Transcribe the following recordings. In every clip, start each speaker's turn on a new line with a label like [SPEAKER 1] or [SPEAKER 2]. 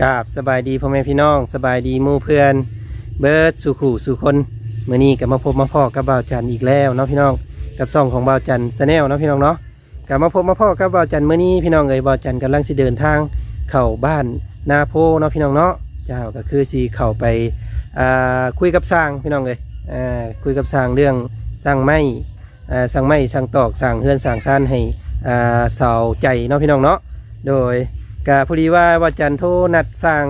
[SPEAKER 1] กราบสบายดีพ่อแม่พี่น้องสบายดีมู่เพื่อน เบิร์ดสู่ขู่สู่คนเมื่อนี้ก็มาพบมาพ่อกับบ่าวจันอีกแล้วเนาะพี่น้องกับซ่องของบ่าวจันสแนลเนาะพี่น้องเนาะกลับมาพบมาพ่อกับบ่าวจันเมื่อนี้พี่น้องเอ๋ยบ่าวจันกำลังสิเดินทางเข้าบ้านนาโพเนาะพี่น้องเนาะเจ้าก็คือสิเข้าไปคุยกับสร้างพี่น้องเอ๋ยคุยกับสร้างเรื่องสร้างไม้อ่สร้างไม้สร้างตอกสร้างเฮือนสร้างซ่านให้เสาใจเนาะพี่น้องเนาะโดย ก็พอดีว่าวาจันโทรนัดสร้าง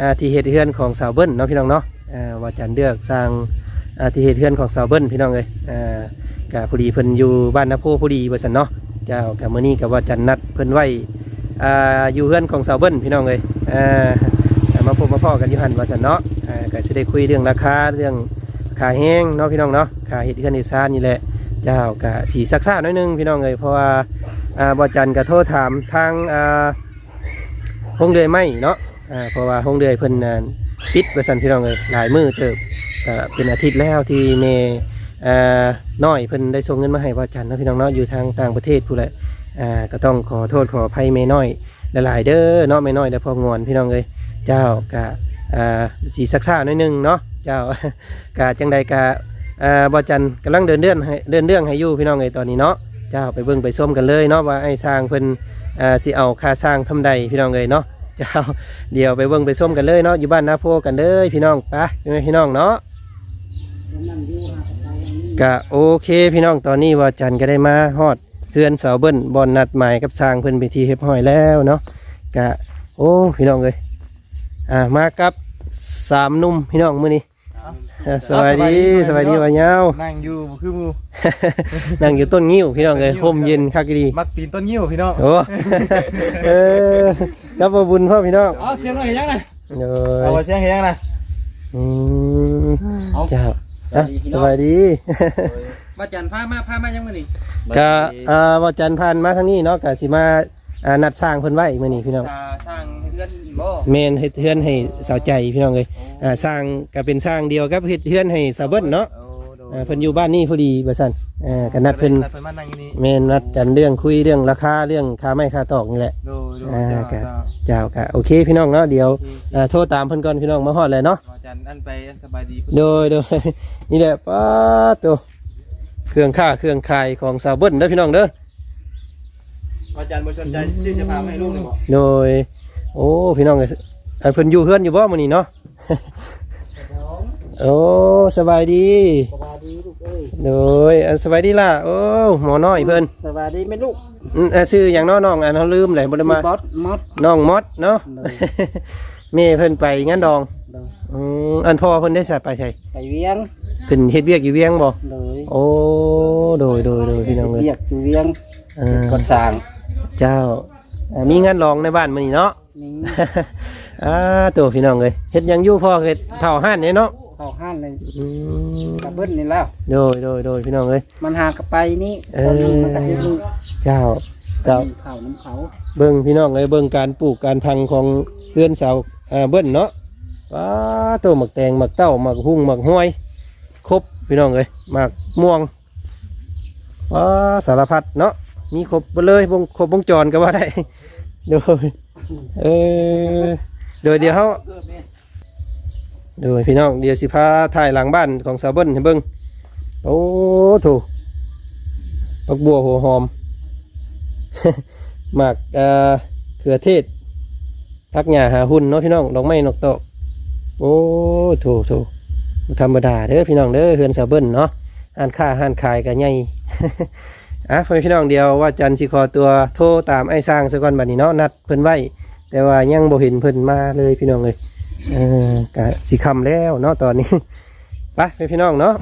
[SPEAKER 1] อ่าที่เหตุเฮือนของสาวเบิ้ลเนาะพี่น้องเนาะอ่าว่าจันเลือกสร้างที่เหตุเฮือนของสาวเบิ้ลพี่น้องเลยก็พอดีเพิ่นอยู่บ้านนาโพพอดีว่าซั่นเนาะเจ้ากับมื้อนี้ก็ว่าจันนัดเพิ่นไว้อยู่เฮือนของสาวเบิ้ลพี่น้องเลยมาพบมาพ้อกันยู่หั่นว่าซั่นเนาะอ่าก็สิได้คุยเรื่องราคาเรื่องค่าแห้งเนาะพี่น้องเนาะค่าเฮ็ดเฮือนเฮ็ดซ่านนี่แหละเจ้าก็สีซักซ่าหน้อยนึงพี่น้องเลยเพราะว่าอ่าบ่จันก็โทรถามทางอ่า ห้องเดือยไหมเนาะอ่าเพราะว่าห้องเดือยเพิ่นน่ะปิดบริษัทพี่น้องเลยหลายมือเติบก็เป็นอาทิตย์แล้วที่เมอ่าน้อยเพิ่นได้ส่งเงินมาให้ว่าจันทร์นะพี่น้องเนาะอยู่ทางต่างประเทศผู้ละอ่าก็ต้องขอโทษขออภัยเมน้อยหลายๆเด้อเนาะเมน้อยและพองอนพี่น้องเลยเจ้าก็อ่าสีซักซ่าหน่อยนึงเนาะเจ้ากะจังใดกะอ่าบ่จันร์กำลังเดินเรื่องให้เดินเรื่องให้อยู่พี่น้องเลยตอนนี้เนาะเจ้าไปเบิ่งไปส้มกันเลยเนาะว่าไอ้สร้างเพิ่นอ่าสิเอาค่าสร้างทำใดพี่น้องเลยเนาะ เจ้าเดี๋ยวไปเบิ่งไปส้มกันเลยเนาะอยู่บ้านนาโพกันเลยพี่น้องปะยังไงพี่น้องเนาะก็โอเคพี่น้องตอนนี้ว่าจันก็ได้มาฮอดเพื่อนเสาเบิ้ลบอลนัดหมายกับสร้างเพื่อนไปทีเฮ็บห้อยแล้วเนาะก็โอ้พี่น้องเลยอ่ามากับสามนุ่มพี่น้องมื้อนี้ สวัสดีสวัสดีว่าเงา
[SPEAKER 2] นั่งอยู่บ่คือหมู
[SPEAKER 1] นั่งอยู่ต้นงิ้วพี่น้องเลยห่มเย็นคักดี
[SPEAKER 2] มักปีนต้นยิ้วพี่น้อง
[SPEAKER 1] โอ้เออกับบ่บุญพ่อพี่น้อง
[SPEAKER 2] เอาเสียงหน่อยยังไง
[SPEAKER 1] โอ้
[SPEAKER 2] เอา
[SPEAKER 1] ย
[SPEAKER 2] เสียงเฮียงนะ
[SPEAKER 1] อืม
[SPEAKER 2] เอา
[SPEAKER 1] เจ้าอะสบายดี
[SPEAKER 2] มาจันพามาพามายังมื้อนี้
[SPEAKER 1] ก็อ่าว่าจันทร์ผ่านมาทางนี้เนาะก็สิมาอ่านัดสร้างเพิ่นไว้มื้อนี้พี่น้อง
[SPEAKER 2] ทางทางเพื่อน บ่
[SPEAKER 1] แม่นเฮ็ดเฮือนให้สาวใจพี่น้องเอ้ยอ่าสร้างก็เป็นสร้างเดียวกับเฮ็ดเฮือนให้สาวเบิ้ลเนาะ
[SPEAKER 2] โอ้โด
[SPEAKER 1] อ่าเพิ่นอยู่บ้านนี้พอดีว่าซั่นอ่าก็นัดเพิ่น
[SPEAKER 2] นัดเพิ่นมานั่งอยู่นี่
[SPEAKER 1] แม่นนัดกันเรื่องคุยเรื่องราคาเรื่องค่าไม้ค่าตอกนี่แหละ
[SPEAKER 2] โดโด
[SPEAKER 1] อ่า
[SPEAKER 2] เจ้า
[SPEAKER 1] ก็
[SPEAKER 2] เจ้า
[SPEAKER 1] เจ้าก็โอเคพี่น้องเนาะเดี๋ยวอ่าโทรตามเพิ่นก่อนพี่น้องมาฮอดเลยเนาะ
[SPEAKER 2] มาจันอันไปอันสบายดี
[SPEAKER 1] โดยโดย นี่แหละป้าตัวเครื่องค่าเครื่องขายของสาวเบิ้ลเด้อพี่น้องเด้อ
[SPEAKER 2] มาจันบ่สนใจชื่อจะพามาให้ลูกเลยบ่
[SPEAKER 1] โดย โอ้พี่น้องเอ้ยอันเพิ่นอยู่เฮือนอยู่บ่มื้อนี้เนาะ โอ้สบายดี
[SPEAKER 3] สวัสดีลูกเอ้ย
[SPEAKER 1] โดยอันสบายดีล่ะโอ้หมอน้อยเพิ่น
[SPEAKER 3] สวัสดีแม่ลูก
[SPEAKER 1] อืมอ่าชื่อหยังเนาะน้องอันเฮาลืมเลยบ่ได้มา
[SPEAKER 3] บอสมอส
[SPEAKER 1] น้องมอดเนาะ
[SPEAKER 3] โดย
[SPEAKER 1] แม่เพิ่นไปงานดอง
[SPEAKER 3] โดย
[SPEAKER 1] อืมอันพ่อเพิ่นได้ใส่ไปใส่
[SPEAKER 3] ไปเวียง
[SPEAKER 1] ขึ้นเฮ็ดเวียกอยู่เวียงบ่
[SPEAKER 3] โดย
[SPEAKER 1] โอ้โดยโดยโดยพี่น้องเอ้ย
[SPEAKER 3] เรียกอยู่เวียง
[SPEAKER 1] อ่า
[SPEAKER 3] ก่อนสร้าง
[SPEAKER 1] เจ้าอ่ามีงานรองในบ้านมื้อนี้เนาะ
[SPEAKER 3] นี่
[SPEAKER 1] อ่าตัวพี่น้องเลยเฮ็ดหยังอยู่พ่อเฮ็ดเผาห้านเนี่ยเนาะ
[SPEAKER 3] เข้าห้านเลย
[SPEAKER 1] อืม
[SPEAKER 3] กระเบิ้ลนี่แล้ว
[SPEAKER 1] โดยโดยโดยพี่น้องเลย
[SPEAKER 3] มันหากระไปนี่
[SPEAKER 1] เออ
[SPEAKER 3] ตอนนี้มันก็จะลูก
[SPEAKER 1] เจ้าเจ้า
[SPEAKER 3] ข้าวน้ำเขา
[SPEAKER 1] เบิ่งพี่น้องเลยเบิ่งการปลูกการพังของเพื่อนสาวอ่าเบิ้นเนาะว้าตัวหมักแตงหมักเต้าหมักหุ่งหมักห้อย ครบพี่น้องเลยหมักม่วงว้าสารพัดเนาะมีครบไปเลยวงครบวงจรก็ว่าได้ โดย เออโดยเดี๋ยวเขาโดยพี่น้องเดี๋ยวสิพาถ่ายหลังบ้านของสาวเบิ้ลให้เบิ้งโอ้ถูกปักบัวหัวหอมหมากเอ่อเขือเทศพักหญ้าหาหุ่นเนาะพี่น้องดอกไม้นกตอกโอ้ถูกถูกธรรมดาเด้อพี่น้องเด้อเฮือนสาวเบิ้ลเนาะห้านค้าห้านขายกันใหญ่อะพ่อแม่พี่น้องเดียวว่าจันทร์สิขอตัวโทรตามไอ้สร้างซะก่อนบัดนี้เนาะนัดเพิ่นไว้ แต่ว่ายังบ่เห็นเพิ่นมาเลยพี่น้องเลยเออกะสิคำแล้วเนาะตอนนี้ไปไปพี่น้องเนาะ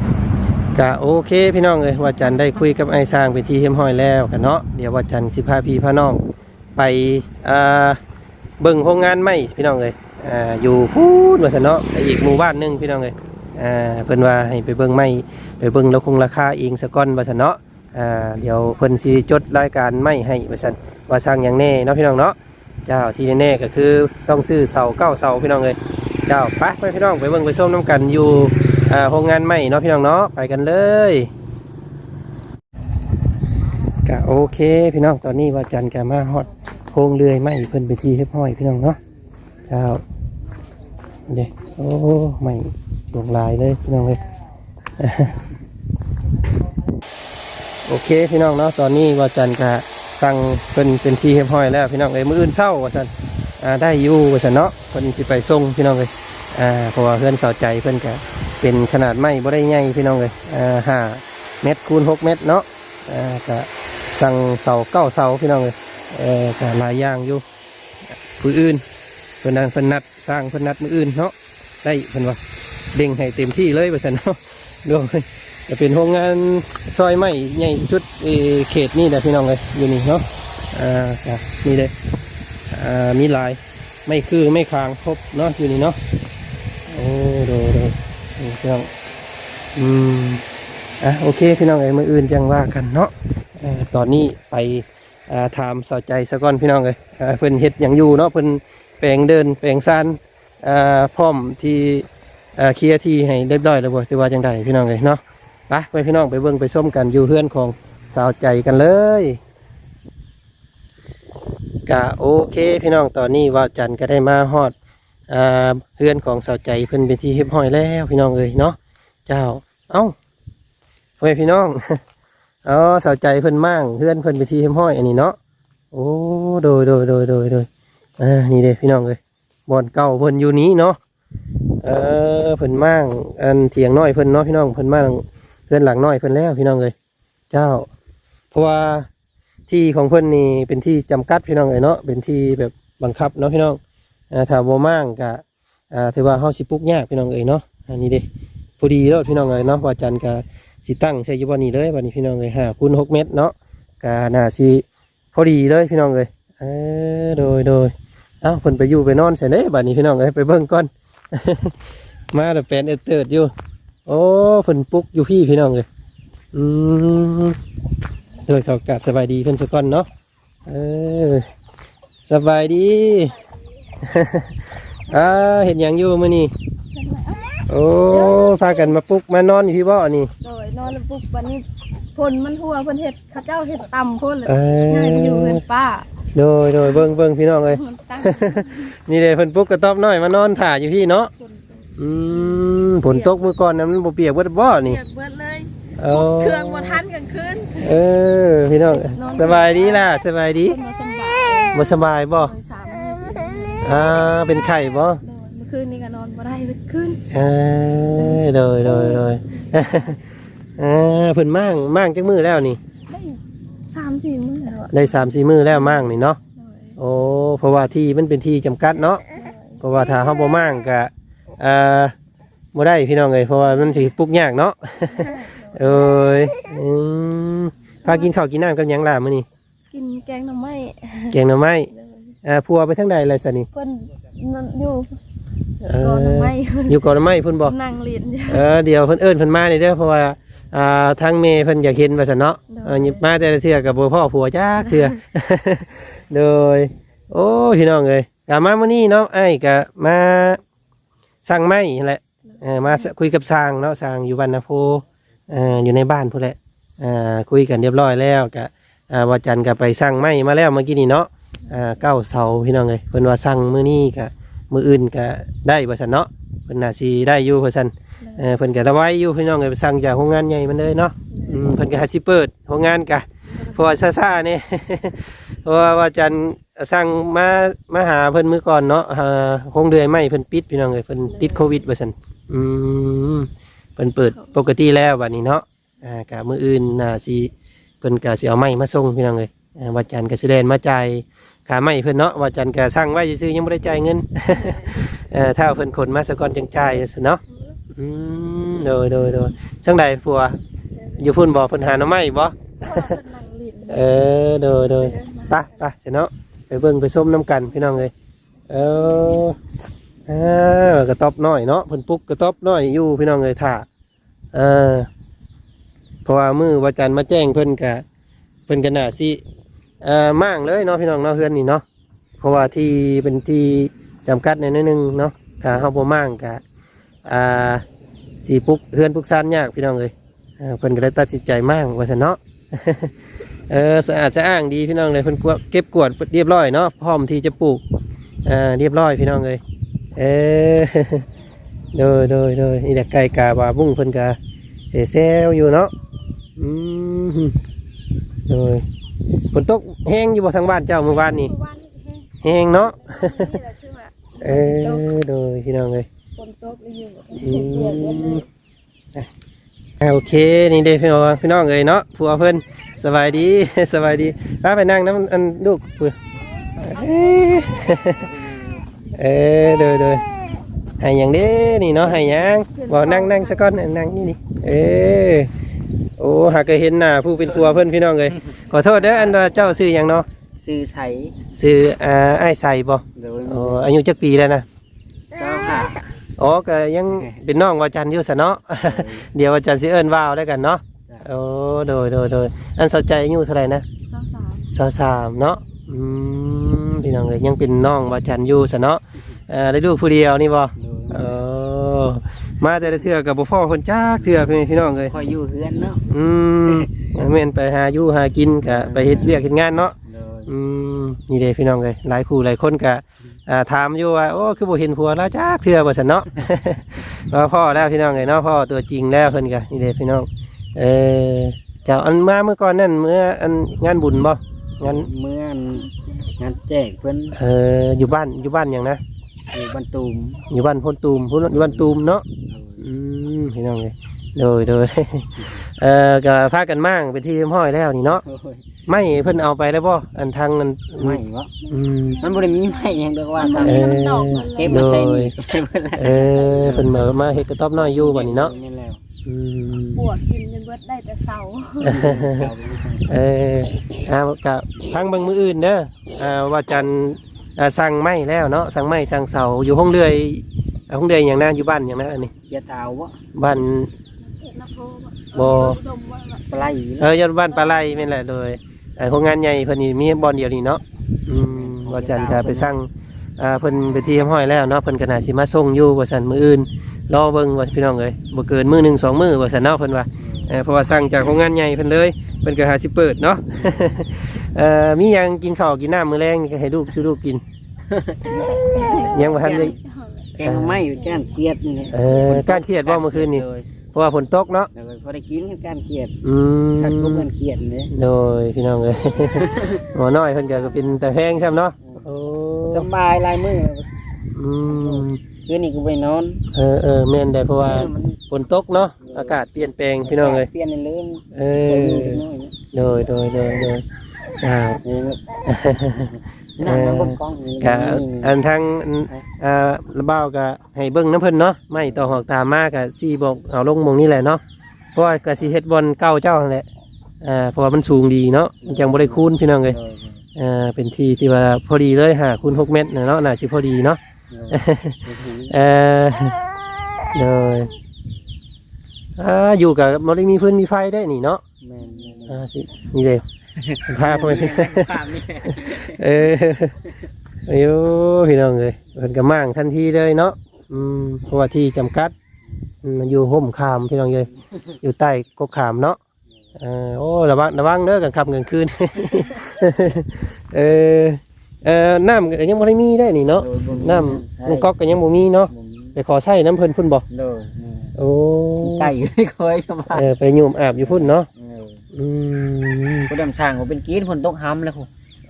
[SPEAKER 1] กะโอเคพี่น้องเลยว่าจันได้คุยกับไอ้สร้างเป็นที่เฮียมห้อยแล้วกันเนาะเดี๋ยวว่าจันสิพาพี่พาน้องไปอ่าเบิ่งโรงงานไม้พี่น้องเลยอ่าอยู่พูดว่าซะเนาะไปอีกหมู่บ้านหนึงพี่น้องเลยอ่าเพิ่นว่าให้ไปเบิ่งไม้ไปเบิ่งแล้วคงราคาเองสะก้อนว่าซะเนาะอ่าเดี๋ยวเพิ่นสิจดรายการไม้ให้ว่าซั่นว่าสร้างอย่างแน่เนาะพี่น้องเนาะ เจ้าที่แน่ๆก็คือต้องซื้อเสาเก้าเสาพี่น้องเลยเจ้าไปไปพี่น้องไปเบิ่งไปส้มน้ำกันอยู่โรงงานใหม่เนาะพี่น้องเนาะไปกันเลยก็โอเค พี่น้องตอนนี้ว่าจันทร์แกมาฮอดโครงเรือยไหมเพิ่นไปทีเรียบร้อยพี่น้องเนาะเจ้าเด้โอ้ไม่หลงลายเลยพี่น้องเลยโอเคพี่น้องเนาะตอนนี้ว่าจันก็ สั่งเป็นเป็นที่เรียบร้อยแล้วพี่น้องเลยมื้ออื่นเช้าว่าจันอ่าได้อยู่ว่าจันเนาะเพิ่นสิไปส่งพี่น้องเลยอ่าเพราะว่าเพื่อนเสาใจเพิ่อนก็เป็นขนาดไม้บ่ได้ใหญ่พี่น้องเลยอ่าห้าเมตรคูณหกเมตรเนาะอ่าก็สั่งเสาเก้าเสาพี่น้องเลยเออก็หลายอย่างอยู่ผู้อื่นเพิ่นนันเพิ่นนัดสร้างเพิ่นนัดมืออื่นเนาะได้เพิ่นว่าเด้งให้เต็มที่เลยว่าจันเนาะโดย จะเป็นโรงงานซอยไม้ใหญ่ที่สุดเอเขตนี่นะพี่น้องเลยอยู่นี่เนาะอ่านี่เลยอ่ามีลายไม่คือไม่คางครบเนาะอยู่นี่เนาะโอ้โดโดยนี่พี่น้องอืมอะโอเคพี่น้องเอ้ยมืออื่นจังว่ากันเนาะตอนนี้ไปอ่าถามสอใจสะก่อนพี่น้องเลยอ่เพิ่นเฮ็ดอย่างอยู่เนาะเพิ่นแปลงเดินแปลงซานอ่าพร้อมที่อ่าเคลียร์ที่ให้เรียบร้อยแล้วบ่ถือว่าจังไดพี่น้องเลยเนาะ ไปไปพี่น้องไปเบิ่งไปส้มกันอยู่เพื่อนของสาวใจกันเลยกะโอเค พี่น้องตอนนี้ว่าจันก็ได้มาฮอดเพื่อนของสาวใจเพิ่อนเป็นที่เรียบร้อยแล้วพี่น้องเอ้ยเนาะเจ้าเอ้าทำไมพี่น้องอ๋อสาวใจเพิ่นมั่งเพื่อนเพิ่นเป็นที่เรียบร้อยอันนี้เนาะโอ้โดยโดยโดยโดยโดยอ่านี่เด้พี่น้องเอ้ยบอนเก่าเพิ่นอยู่นี้เนาะเออเพิ่นมั่งอันเถียงน้อยเพิ่นเนาะพี่น้องเพิ่นมั่ง พื่อนหลังน้อยเพื่อนแล้วพี่น้องเลยเจ้า เพราะว่าที่ของเพื่อนนี่เป็นที่จำกัดพี่น้องเลยเนาะเป็นที่แบบบังคับเนาะพี่น้องอถ้าบ่มั่งกะอ่าถือว่าเฮาสิปุกยากพี่น้องเลยเนาะอันนี้เด้พอดีแล้วพี่น้องเลยเนาะว่าจันกะสิตั้งใช้ยู่บ่นี้เลยบัดนี้พี่น้องเลย5คูณ6เมตรเนาะกะน่าสิพอดีเลยพี่น้องเลยเออโดยโดยเอ้าเพิ่นไปอยู่ไปนอนใส่เด้บัดนี้พี่น้องเลยไปเบิ่งก่อน มาแต่แปนเอเติร์ดอยู่ โอ้เพิ่นปลุกอยู่พี่พี่น้องเลยอืมโดยเขากราบสบายดีเพิ่นสก่อนเนาะเออสบายดีอ่าเห็นอย่างอยู่มื้อนี้โอ้พากันมาปลุกมานอนอยู่พี่บ่อนี่
[SPEAKER 4] โดยนอนแล้วปุ๊บวันนี้พลมันทั่วเพิ่นเฮ็ดเข้าเจ้าเฮ็ดต่ำพ่นเลย
[SPEAKER 1] เออ
[SPEAKER 4] ง่ายไปอยู่เงินป้า
[SPEAKER 1] โดยโดยเบิ่งเบิ่งพี่น้องเลย
[SPEAKER 4] มันตั้ง
[SPEAKER 1] นี่เลยเพิ่นปลุกกระต๊อบน้อยมานอนถ่าอยู่พี่เนาะ
[SPEAKER 4] คน
[SPEAKER 1] อืม ฝนตกมื้อก่อนนั้นมันบ่เปียกเบิดบ่นี่
[SPEAKER 4] เปียกเบิดเลย
[SPEAKER 1] เอา
[SPEAKER 4] เครื่องบ่ทันกลางคืน
[SPEAKER 1] เออ พี่น้องสบายดีล่ะสบายดี
[SPEAKER 4] เพิ่นมาสำบาย
[SPEAKER 1] บ่สบายบ่
[SPEAKER 4] โดยสามมื้อสี่มื้อ
[SPEAKER 1] อ่าเป็นไข่บ่
[SPEAKER 4] โดยเมื่อคืนนี้ก็นอนบ่ได้เมื่อคืน
[SPEAKER 1] เออโดยโดยโดยเออเพิ่นมั่งมั่งจักมือแล้วนี่
[SPEAKER 4] ได้สามสี่มื้อแล้วอะ
[SPEAKER 1] ได้สามสี่มือแล้วมั่งนี่เนาะ
[SPEAKER 4] โดย
[SPEAKER 1] โอ้ เพราะว่าที่มันเป็นที่จำกัดเนาะ เพราะว่าถ้าเฮาบ่มั่งก็เอ่อ บ่ได้พี่น้องเอ้ยเพราะว่ามันสิปลุกยากเนาะ เอ้ยอืมพากินข้าวกินน้ำกับหยังล่ะมื้อนี้
[SPEAKER 4] กินแกงหน่อไม้
[SPEAKER 1] แกงหน่อไม้
[SPEAKER 4] โดย
[SPEAKER 1] อ่าพัวไปทางใดเลยซะนี่
[SPEAKER 4] เพิ่นนั่นอยู่
[SPEAKER 1] เอ
[SPEAKER 4] ก่อนหน่อ
[SPEAKER 1] อ
[SPEAKER 4] ไม้เพิ่น
[SPEAKER 1] อยู่ก่อนหน่อไม้เพิ่นบ่
[SPEAKER 4] นั่งเรียนอยู่
[SPEAKER 1] เออเดี๋ยวเพิ่นเอิ้นเพิ่นมานี่เด้อเพราะว่าอ่าทางเมย์เพิ่นอยากเห็นว่าซั่นเนาะ
[SPEAKER 4] ได้
[SPEAKER 1] เออหยิบมาแต่ละเทื่อกับบ่พ่อผัวจักเทื่อ โดย โอ้พี่น้องเอ้ยกลับมามื้อนี้เนาะไอ้ก็มาสั่งไม้นั่นแหละ เออมาคุยกับสร้างเนาะสร้างอยู่บ้านนาโพเอออยู่ในบ้านพุ่นแหละอ่าคุยกันเรียบร้อยแล้วก็อ่าวาจันทร์ก็ไปสั่งไม้มาแล้วเมื่อกี้นี่เนาะอ่าเก้าเสาพี่น้องเอ้ยเพิ่นว่าสั่งมื้อนี้ก็มื้ออื่นก็ได้ว่าซั่นเนาะเพิ่นน่าสิได้อยู่ว่าซั่นเออเพิ่นก็ระไว้อยู่พี่น้องเอ้ยไปสั่งจากโรงงานใหญ่มันเลยเนาะอืมเพิ่นก็หาสิเปิดโรงงานกะเพราะว่าซ่าๆนี่ เพราะว่าวาจันทร์สั่งมามาหาเพิ่นมื้อก่อนเนาะอ่าโรงเดือยไม้เพิ่นปิดพี่น้องเอ้ยเพิ่นติดโควิดว่าซั่น อืมเพิ่นเปิดปกติแล้วบัดนี้เนาะอ่ากะมื้ออื่นน่าสิเพิ่นก็สิเอาไม้มาส่งพี่น้องเอ้ยอ่าว่าจันก็สิแล่นมาจ่ายค่าไม้เพิ่นเนาะว่าจันก็สั่งไว้ซื่อๆยังบ่ได้จ่ายเงิน เออถ้าเพิ่นขนมาซะก่อนจังจ่ายซั่นเนาะอืมโดยโดยโดยช่างใดผัวอยู่พุ่นบ่เพิ่นหาหน่อไม้บ่
[SPEAKER 4] เพิ่นนั่งเรียน
[SPEAKER 1] เออโดยโดย ไปไปเสยเนาะไปเบิ่งไปส้มน้ำกันพี่น้องเลยเออ อกระต๊อบน้อยเนาะเพิ่นปลุกกระต๊อบน้อยอยู่พี่น้องเลยท่าเออเพราะว่ามือว่าจันทร์มาแจ้งเพิ่นกะเพิ่นกันน่ะสิเอ่อมั่งเลยเนาะพี่น้องเนาะเฮือนนี่เนาะเพราะว่าที่เป็นที่จำกัดในนิดนึงเนาะถ้าเฮาบ่มั่งกะอ่าสีปุ๊กเฮือนปุ๊กซานยากพี่น้องเลยเพิ่นก็เลยตัดสินใจมากว่าซะเนาะเออสะอาดสะอ้างดีพี่น้องเลยเพิ่นเก็บกวดเรียบร้อยเนาะพร้อมที่จะปลูกอ่าเรียบร้อยพี่น้องเลย เออโดยโดยโดยนี่แหละไก่กาบาบุ้งเพิ่นกาเสเซลอยู่เนาะอืมโดยฝนตกแห้งอยู่บ่ทางบ้านเจ้าเมื่อวานนี่
[SPEAKER 4] เมื่อวานนี่แห้ง
[SPEAKER 1] แห้งเนาะ
[SPEAKER 4] นี่แหละคือว่า
[SPEAKER 1] เออโดยพี่น้องเลย
[SPEAKER 4] ฝนตกเลยอยู่
[SPEAKER 1] อื
[SPEAKER 4] เปียกหมดเล
[SPEAKER 1] ม
[SPEAKER 4] ย
[SPEAKER 1] อ่าโอเคนี่เด้พี่น้องพี่น้องเอ้ยเนาะผัวเพิ่นสบายดี สบายดีป้าไปนั่งน้ำอันลูกเพื่อเอ้ย เออเด้อเด้อให้หยังเด้นี่เนาะให้หยังบ่นั่งนั่งซะก่อนนั่งนี่นี่เออโอ้หากเคยเห็นหน้าผู้เป็นครัวเพิ่นพี่น้องเอ้ยขอโทษเด้ออันว่าเจ้าชื่อหยังเนาะ
[SPEAKER 3] ซื้อใส
[SPEAKER 1] ชื่ออ่าอ้ายใส่บ่
[SPEAKER 3] โดย
[SPEAKER 1] อ๋ออายุจักปีแล้วนะ
[SPEAKER 3] เจ้าค่ะ
[SPEAKER 1] อ๋อก็ยังเป็นน้องวาจันทร์อยู่ซะเนาะเดี๋ยววาจันทร์สิเอิ้นว่าวแล้วกันเนาะโอ้โดยโดยโดยอันสนใจอายุเท่าไหร่นะ
[SPEAKER 4] สาวสาว
[SPEAKER 1] สาวสามเนาะอืมพี่น้องเอ้ยยังเป็นน้องวาจันทร์อยู่ซะเนาะ เอ่อได้ลูกผู้เดียวนี่บ่
[SPEAKER 3] โดย
[SPEAKER 1] เออมาแต่ละเทื่อกับบ่พ่อคนจักเทื่อพี่พี่น้องเลย
[SPEAKER 3] คอยอยู่เฮือนเนาะ
[SPEAKER 1] อืมแม่นไปหาอยู่หากินกะไปเฮ็ดเวียกเฮ็ดงานเนาะ
[SPEAKER 3] โดย
[SPEAKER 1] อืมนี่เด้พี่น้องเลยหลายคู่หลายคนกะอ่าถามอยู่ว่าโอ้คือบ่เห็นผัวแล้วจักเทื่อบ่ซั่นเนาะว่าพ่อแล้วพี่น้องเลยเนาะพ่อตัวจริงแล้วเพิ่นกะนี่เด้พี่น้องเออเจ้าอันมาเมื่อก่อนนั่นเมื่ออันงานบุญบ่งาน
[SPEAKER 3] เมื่อนงานแจกเพิ่น
[SPEAKER 1] เอออยู่บ้านอยู่บ้านหยังนะ
[SPEAKER 3] อยู่บ้านตูม
[SPEAKER 1] อยู่บ้านพ้นตูมพ้นอยู่บ้านตูมเนาะอืมพี่น้องเลยโดยโดยเอ่อก็พากันมั่งเป็นที่เรียบร้อยแล้วนี่เนาะ
[SPEAKER 3] โอ้ย
[SPEAKER 1] ไม่เพิ่นเอาไปแล้วบ่อันทางนั้น
[SPEAKER 3] ไม่วะ
[SPEAKER 1] อืม
[SPEAKER 3] มันบ่ได้มีไม้หยังดอกว่า
[SPEAKER 4] มัน
[SPEAKER 3] ตาม
[SPEAKER 4] มีน้ำดอกมัน
[SPEAKER 3] เก็บ
[SPEAKER 4] เลย
[SPEAKER 3] มาใช้นี่เก็บมาแล้ว
[SPEAKER 1] เออเพิ่นมามาเฮ็ดกระต๊อบน้อยอยู่บัดนี้เนาะ
[SPEAKER 3] แม่นแล้ว
[SPEAKER 1] อืม
[SPEAKER 4] ปวดกินจนเบิดได้แต่เสา
[SPEAKER 1] เออเอากับทางเบางมืออื่นเด้ออ่าว่าจันทร์อ่า สั่งไม้แล้วเนาะสั่งไม้สั่งเสาอยู่ห้องเรือยอ่าห้องเรือยอย่างนั้นอยู่บ้านอย่างนั้นอันนี้
[SPEAKER 3] อย่าตาวบ่
[SPEAKER 1] บ้าน
[SPEAKER 4] น้ำโพ
[SPEAKER 1] บ่
[SPEAKER 4] ดมว่าแบบ
[SPEAKER 3] ปลาไหล
[SPEAKER 1] เออยอดบ้านปลาไหลแม่นแหละโดยเอ่อโครงงานใหญ่เพิ่นนี่มีบอลเดียวนี่เนาะอืมว่าจันทร์ก็ไปสร้างอ่าเพิ่นไปที่ห้อยแล้วเนาะเพิ่นก็น่าสิมาส่งอยู่ว่าซั่นมื้ออื่นรอเบิ่งว่าพี่น้องเอ้ยบ่เกินมื้อหนึงสองมื้อว่าซั่นเนาะเพิ่นว่าเออเพราะว่าสั่งจากโรงงานใหญ่เพิ่นเลย เพิ่นก็หาสิเปิดเนาะเอ่อมีหยังกินข้าวกินน้ำมื้อแรงนี่ก็ให้ลูกซื้อลูกกิน ยังบ่ทันได้
[SPEAKER 3] แกงไม้แกงเครียดนี่แหละ
[SPEAKER 1] เออการเครียดบ่เมื่อคืนนี่
[SPEAKER 3] โดย
[SPEAKER 1] เพราะว่าฝนตกเนาะ
[SPEAKER 3] โดยพอได้กินการเครียด
[SPEAKER 1] อืม
[SPEAKER 3] การกุบกันเครียดนี่
[SPEAKER 1] โดยพี่น้องเอ้ยหมอน้อยเพิ่นก็เป็นแต่แพงใช่ไหมเนาะโอ้
[SPEAKER 3] สบายลายมือ
[SPEAKER 1] อืม
[SPEAKER 3] คืนนี้กูไปนอน
[SPEAKER 1] เออเออแม่นได้เพราะว่า
[SPEAKER 3] มัน
[SPEAKER 1] ฝนตกเนาะอากาศเปลี่ยนแปลงพี่น้องเอ้ย
[SPEAKER 3] เปลี่ยนเลย
[SPEAKER 1] เอ
[SPEAKER 3] เอ
[SPEAKER 1] อ
[SPEAKER 3] อ
[SPEAKER 1] โดยโดยโดยโดยจ้า
[SPEAKER 3] นั่งนั่งบนกองนี่
[SPEAKER 1] กะอันทางอันอ่าระเบ้าก็ให้เบิ่งน้ำเพิ่นเนาะไม่ต่อหอกตามมากกะสิบอกเอาลงหมองนี่แหละเนาะเพราะว่ากะสิเฮ็ดบอลเก่าเจ้านั่นแหละอ่าเพราะว่ามันสูงดีเนาะมันจังบ่ได้คูนพี่น้องเอ้ยอ่าเป็นที่ที่ว่าพอดีเลยหาคูณ6เมตรน่ะเนาะน่าสิพอดีเนาะ เออเลยอ่าอยู่กับมริมีพื้นมีไฟได้นี่เนาะอ่าสินี่เลยพาพ่อแม่พี่เออเอ้ยพี่น้องเลยเพิ่นก็มั่งทันทีเลยเนาะอืมเพราะว่าที่จำกัดอืมอยู่ห่มขามพี่น้องเลยอยู่ใต้กกขามเนาะเออโอ้ระวังระวังเด้อกันค่ำกลางคืนเออ เออน้ำก็ยังบ่ได้มีได้นี่เนาะ น้ำลูกก๊อกก็ยังบ่มีเนาะ ไปขอใช้น้ำเพิ่นพุ่นบ่
[SPEAKER 3] โดย
[SPEAKER 1] โอ้
[SPEAKER 3] ไก่คอยสบาย
[SPEAKER 1] เออไปโยมอาบอยู่พุ่นเนาะอืม
[SPEAKER 3] ผู้ดำช่างผมเป็นกีนผลตกห้ำเลยผม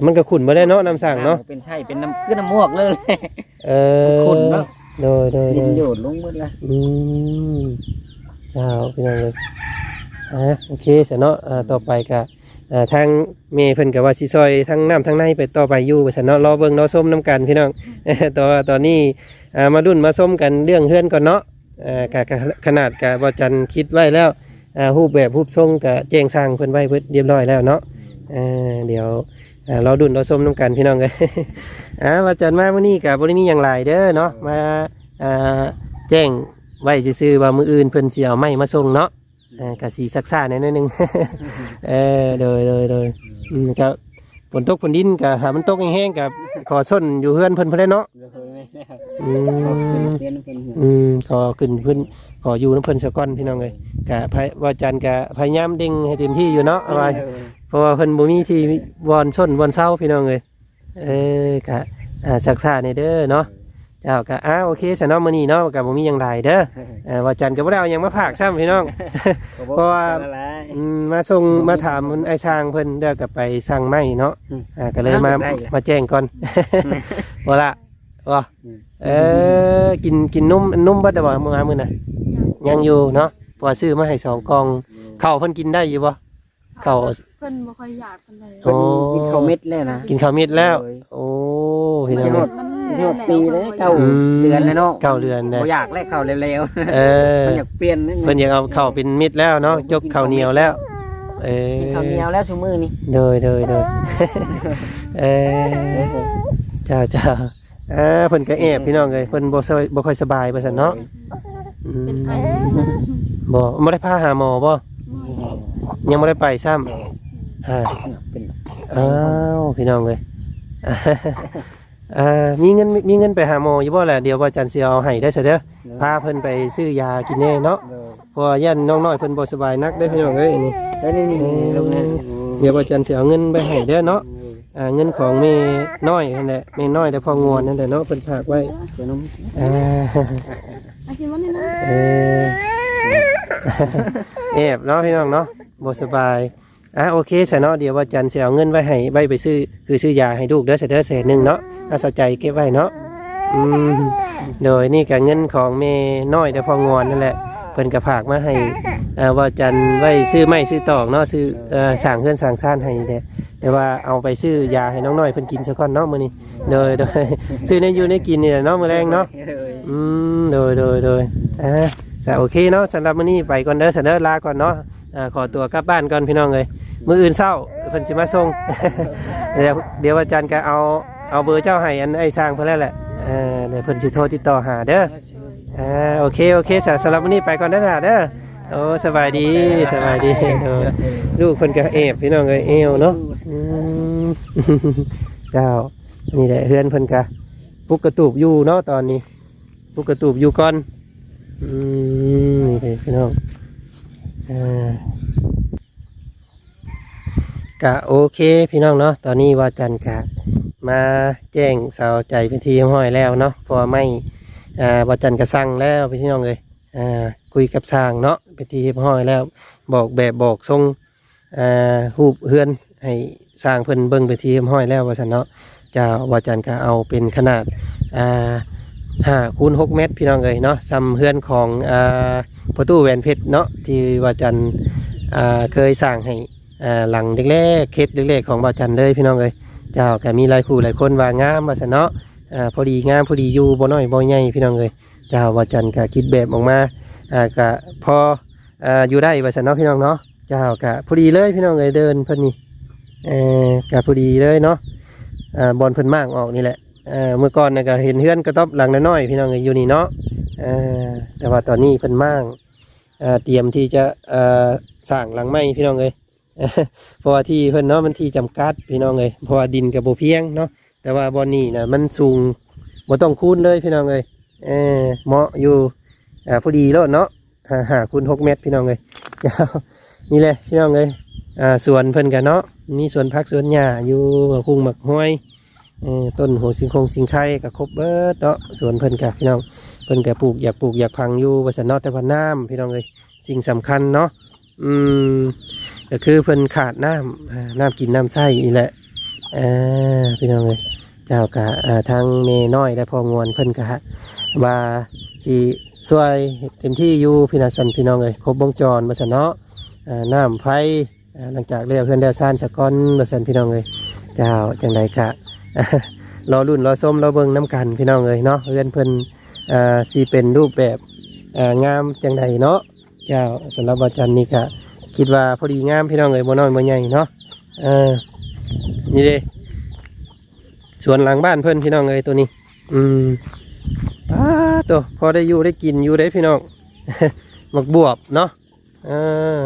[SPEAKER 1] มันก็ขุ่นมาได้เนาะน้ำสั่งเนาะ
[SPEAKER 3] เป็นใช่เป็นน้ำขึ้นน้ำมวกเลย
[SPEAKER 1] เออ
[SPEAKER 3] ขุ่นเนาะ
[SPEAKER 1] โดยโดยโด
[SPEAKER 3] ดิน
[SPEAKER 1] ย
[SPEAKER 3] โยดลงหมดเลย
[SPEAKER 1] อืมเจ้าพี่น้องเลยอะโอเคเสร็จเนาะอ่าต่อไปก็ อ่าทางเมย์เพิ่นก็ว่าสิซอยทั้งน้ำทั้งในไปต่อไปอยู่ว่าซั่นเนาะรอเบิ่งรอส้มน้ำกันพี่น้อง ตอนตอนนี้อ่ามาดุนมาส้มกันเรื่องเฮือนก่อนเนาะอ่ากะกะขนาดกะบ่จันคิดไว้แล้วอ่ารูปแบบรูปทรงกะแจ้งสร้างเพิ่นไว้เบิดเรียบร้อยแล้วเนาะอ่าเดี๋ยวอ่าราดุนราส้มน้ำกันพี่น้องเลยอ่าว่าจันมาวันนี้กะบ่ได้มีหยังหลายเด้อเนาะมาอ่าแจ้งไว้ซื่อๆว่ามื้ออื่นเพิ่นสิเอาไม้มาส่งเนาะ อ่ากะสีซักซ่าแหน่อยหนึง เออโดยโดยโดยอืมก็ฝนตกฝนดินกะหามันตกแห้งๆกับขอส้นอยู่เฮือนเพิ่นเพิ่นได้เนาะอืม
[SPEAKER 3] เพื่อนเป็น
[SPEAKER 1] อืมขอขึ้นเพิ่นขออยู่น้ำเพิ่นสะก้อนพี่น้องเลยกะพยว่าจันกะพยายามเด้งให้เต็มที่อยู่เนาะเอาไว้เพราะว่าเพิ่นบ่มีที่วอนส้นวอนเศร้าพี่น้องเลยเออกะอ่าซักซ่าในเด้อเนาะ เจ้าก็อ้าโอเคสนอมื้อนี้เนาะก็บ่มีหยังใดเด้อเอ่อว่าจันทร์ก็บ่ได้เอาหยังมาฝากซ้ำพี่น้อง เพราะว่า อืมมาส่งมาถามมันไอ้ช่างเพิ่นเด้อก็ไปสั่งไม้เนาะ
[SPEAKER 3] อืม
[SPEAKER 1] อ่าก็เลยมา
[SPEAKER 3] ได้เลย
[SPEAKER 1] มาแจ้งก่อนบ่ละบ่
[SPEAKER 3] อืม
[SPEAKER 1] เออกินกินนุ่มนุ่มเบิดได้บ่มื้อมื้อน่ะยังอยู่เนาะเพอซื้อมาให้สองกล่องข้าวเพิ่นกินได้อยู่บ่ข้าว
[SPEAKER 4] เพิ่นบ่ค่อยอยากปานใด
[SPEAKER 1] โอ้
[SPEAKER 3] กินข้าวเม็ดแล้วนะ
[SPEAKER 1] กินข้าวเม็ดแล้ว
[SPEAKER 3] โอ้ย
[SPEAKER 1] โอ้พี่น้อง
[SPEAKER 3] ไม่ใช่หมด
[SPEAKER 4] มัน
[SPEAKER 3] ไม่ใช่หมดปีเลยเก้า
[SPEAKER 1] อืม
[SPEAKER 3] เดือนแล้วเนาะ
[SPEAKER 1] เก้าเดือนนะ
[SPEAKER 3] บ่อยากได้ข้าวเร็ว
[SPEAKER 1] เออ
[SPEAKER 3] ๆมันอยากเปลี่ยนนิดนึง
[SPEAKER 1] เพิ่นอยากเอาข้าวเป็นมิตรแล้วเนาะยกข้าวเหนียวแล้ว เออ
[SPEAKER 3] กินข้าวเหนียวแล้วชั่วมือนี่
[SPEAKER 1] โดยโดยโดยเออเจ้าเจ้าอ่าเพิ่นก็แอบพี่น้องเอ้ยเพิ่นบ่สบายบ่ค่อยสบายว่าซั่นเนาะอืม
[SPEAKER 4] เป็นไอ
[SPEAKER 1] บ่บ่ได้พาหาหมอบ่ยังบ่ได้ไปซ้ำฮะ
[SPEAKER 3] เป็น
[SPEAKER 1] อ้าวพี่น้องเอ้ย อ่ามีเงินมีเงินไปหาหมออยู่บ่ล่ะเดี๋ยวว่าจันทร์สิเอาให้ได้ซะเด้อพาเพิ่นไปซื้อยากินแน่เนาะ
[SPEAKER 3] เลย
[SPEAKER 1] เพราะว่าย่านน้องน้อยเพิ่นบ่สบายนักเด้อพี่น้องเอ้ยนี่
[SPEAKER 3] แล้วนี่นี่ลงนั่น
[SPEAKER 1] เดี๋ยวว่าจันทร์สิเอาเงินไปให้เด้อเนาะอ่าเงินของแม่น้อยนั่นแหละแม่น้อยแต่พองวนนั่นแหละเนาะเพิ่นฝากไว้
[SPEAKER 3] เจ้านุ่ม
[SPEAKER 1] อ่า
[SPEAKER 4] อากินวันนี้นะ
[SPEAKER 1] เออแอบเนาะพี่น้องเนาะบ่สบายอะโอเคซะเนาะเดี๋ยวว่าจันทร์สิเอาเงินไว้ให้ไว้ไปซื้อคือซื้อยาให้ลูกเด้อซะเด้อแสนหนึงเนาะ อาสาใจเก็บไว้เนาะอืมโดยนี่ก็เงินของแม่น้อยแต่พองวนนั่นแหละเพิ่นก็ฝากมาให้อ่าว่าจันทร์ไว้ซื้อไม้ซื้อตอกเนาะซื้อเอ่อสร้างเฮือนสร้างซ่านให้แหละแต่ว่าเอาไปซื้อยาให้น้องน้อยเพิ่นกินซะก่อนเนาะมื้อนี้โดยโดยซื้อในอยู่ในกินนี่แหละเนาะมื้อแรงเนาะ
[SPEAKER 3] เลย
[SPEAKER 1] อืมโดยโดยโดยอ่าสะโอเคเนาะสำหรับมื้อนี้ไปก่อนเด้อเสนอลาก่อนเนาะอ่าขอตัวกลับบ้านก่อนพี่น้องเลยมื้ออื่นเช้าเพิ่นสิมาส่งเดี๋ยวเดี๋ยวอาจารย์ก็เอา เอาเบอร์เจ้าให้อันไอ้สร้างเพิ่นแล้วแหละเออเดี๋ยวเพิ่นสิโทรติดต่อหาเด้ออ่าโอเคโอเคสะสำหรับมื้อนี้ไปก่อนเด้อล่ะเด้อโอ้สบายดีสบายดีเด้อลูกเพิ่นก็เอฟพี่น้องเอ้ยเอวเนาะอืมเจ้านี่แหละเฮือนเพิ่นก็ปุกกระตูบอยู่เนาะตอนนี้ปุกกระตูบอยู่ก่อนอืมนี่พี่น้องอ่า กะโอเคพี่น้องเนาะตอนนี้ว่าจันกะมาแจ้งสาวใจเป็นทีห้อยแล้วเนาะพอไม่อ่าว่าจันกะสั่งแล้วพี่น้องเลยอ่าคุยกับสร้างเนาะเป็นทีห้อยแล้ว บอกแบบบอกทรงอ่าหูเฮือนให้สร้างเพิ่นเบิ่งไปนทีห้อยแล้วว่าสันเนาะจะว่าจันกะเอาเป็นขนาดอ่าห้าคูณหกเมตรพี่น้องเอ้ยเนาะซ้ำเฮือนของอ่าประตูแหวนเพชรเนาะที่ว่าจันอ่าเคยสร้างให้ หลังเล็กๆเคสเล็กๆของว่าจันเลยพี่น้องเอ้ยเจ้าก็มีหลายคู่หลายคนว่างามว่าซะเนาะอ่าพอดีงามพอดีอยู่บ่น้อยบ่ใหญ่พี่น้องเอ้ยเจ้าว่าจันก็คิดแบบออกมาอ่าก็พออ่าอยู่ได้ว่าซะเนาะพี่น้องเนาะเจ้าก็พอดีเลยพี่น้องเอ้ยเดินเพิ่นนี่เอ่อก็พอดีเลยเนาะอ่าบอลเพิ่นมากออกนี่แหละเอ่อเมื่อก่อนนะก็เห็นเฮือนกระต๊อบหลังน้อยๆพี่น้องเอ้ยอยู่นี่เนาะเอ่อแต่ว่าตอนนี้เพิ่นมั่งเตรียมที่จะเอ่อสร้างหลังไม้พี่น้องเอ้ย เพราะว่าที่เพิ่นเนาะมันที่จำกัดพี่น้องเอ้ยเพราะว่าดินกับบ่เพียงเนาะแต่ว่าบอนนี้นะมันสูงบ่ต้องคูณเลยพี่น้องเอ้ยเออเหมาะอยู่อ่าพอดีแล้วเนาะหาคูณหกเมตรพี่น้องเอ้ยนี่แหละพี่น้องเอ้ยอ่าสวนเพิ่นกันเนาะมีสวนพักสวนหญ้าอยู่คุ้งหมักห้อยต้นหัวสิงคงสิงไข่กับครบเบิดเนาะสวนเพิ่นกะพี่น้องเพิ่นกะปลูกอยากปลูกอยากพังอยู่ว่าสันเนาะแต่ว่าน้ำพี่น้องเอ้ยสิ่งสำคัญเนาะอืม ก็คือเพิ่นขาดน้ำน้ำกินน้ำใส่อีแหละอ่าพี่น้องเอ้ยเจ้ากะทางเมน้อยและพองวนเพิ่นกะว่าสิช่วยเต็มที่อยู่พี่น้องสันพี่น้องเอ้ยครบวงจรว่าสนเนาะอ่าน้ำไฟหลังจากเลี้ยวเพื่อนเลี้ยวซ่านสะก้อนว่าสันพี่น้องเอ้ยเจ้าจังไดกะรอรุ่นรอส้มรอเบิ่งน้ำกันพี่น้องเลยเนาะเพื่อนเพิ่นสีเป็นรูปแบบงามจังใดเนาะเจ้าสำหรับวันจันทร์นี่ก็ คิดว่าพอดีงามพี่น้องเลยบ่น้อยบ่ใหญ่เนาะเออนี่เด้สวนหลังบ้านเพิ่อนพี่น้องเลยตัวนี้ อืมป้าตัวพอได้อยู่ได้กินอยู่ได้พี่น้องหมักบวบเนาะเออ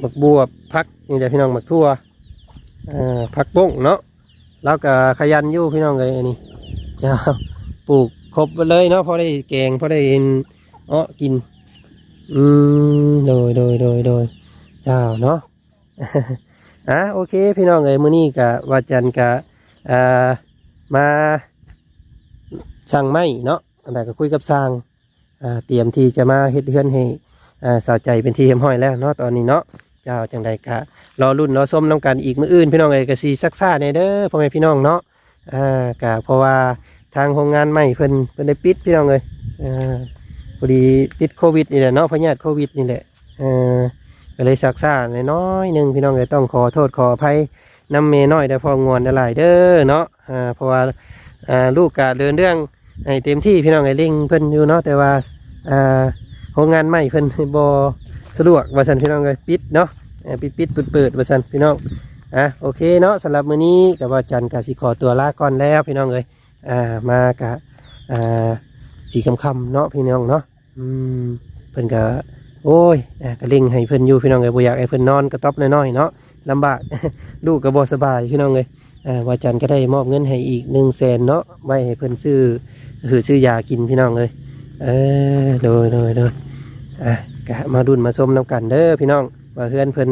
[SPEAKER 1] หมักบวบพักนี่แหละพี่น้องหมักทั่วเออพักบ้งเนาะแล้วก็ขยันอยู่พี่น้องเลยนนี้เจ้าปลูกครบไปเลยเนาะพอได้แกงพอได้เอ็นเอ้อกิน อืมโดยโดยโดยโดยเจ้าเนาะอะโอเค พี่น้องเอ้ยมื้อนี้กะว่าจันกะอ่ามาช่างไม้เนาะอันนั้นก็คุยกับสร้างอ่าเตรียมที่จะมาเฮ็ดเฮือนให้อ่าสาวใจเป็นที่เรียบร้อยแล้วเนาะตอนนี้เนาะเจ้าจังใดกะรอรุ่นรอส้มน้ำกันอีกมื้ออื่น พี่น้องเอ้ยก็สิซักซ่าในเด้อพ่อแม่พี่น้องเนาะอ่ากะเพราะว่าทางโรงงานใหม่เพิ่นเพิ่นได้ปิดพี่น้องเอ้ยอ่า พอดีติดโควิดนี่แหละเนาะพยาธิโควิดนี่แหละเอ่าก็เลยซักซ่าน้อยหนึ่งพี่น้องเอ้ยต้องขอโทษขออภัยน้ำเมน้อยแต่พองวนหลายเด้อเนาะอ่าเพราะว่าอ่าลูกกะเดินเรื่องให้เต็มที่พี่น้องไอ้ลิงเพิ่นอยู่เนาะแต่ว่าอ่าโรงงานใหม่เพิ่นบ่สะดวกว่าซั่นพี่น้องเอ้ยปิดเนาะปิดปิดเปิดเปิดว่าสันพี่น้องอะโอเคเนาะสำหรับมื้อนี้กับว่าจันทร์กสิขอตัวลาก่อนแล้วพี่น้องเอ้ยอ่ามากะอ่าสีค่ำเนาะพี่น้องเนาะ อืมเพิ่นก็โอ้ยอ่าก็เล่งให้เพิ่นอยู่พี่น้องเอ้ยบ่อยากให้เพิ่นนอนกระต๊อบน้อยๆเนาะลำบาก ลูกก็บ่สบายพี่น้องเลยอ่าวาจันก็ได้มอบเงินให้อีกหนึ่งแสนเนาะไว้ให้เพิ่นซื้อหือซื้อยากินพี่น้องเลยเออโดยโดยโดยอะก็มาดุนมาส้มน้ำกันเด้อพี่น้องว่าเพื่อนเพิ่น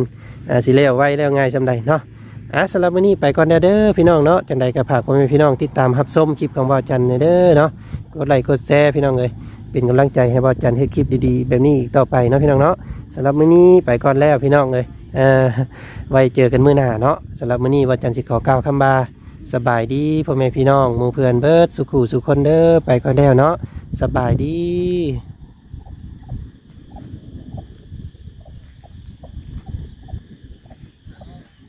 [SPEAKER 1] อ่าสิเลี้ยวไว้แล้วง่ายสำใดเนาะอะสำหรับวันนี้ไปก่อนเด้อเด้อพี่น้องเนาะจังใดก็ฝากพ่อแม่พี่น้องติดตามรับชมคลิปของวาจันเด้อเนาะกดไลค์กดแชร์พี่น้องเลย เป็นกำลังใจให้บอจันเฮ็ดคลิปดีๆ แบบนี้อีกต่อไปเนาะพี่น้องเนาะสำหรับมื้อนี้ไปก่อนแล้วพี่น้องเลยอ่อไว้เจอกันมื้อหน้าเนาะสำหรับมื้อนี้ว่าจันสิขอก้าวคำบาสบายดีพ่อแม่พี่น้องหมู่เพื่อนเบิร์ดสุขุสุขคนเด้อไปก่อนแล้วเนาะสบายดี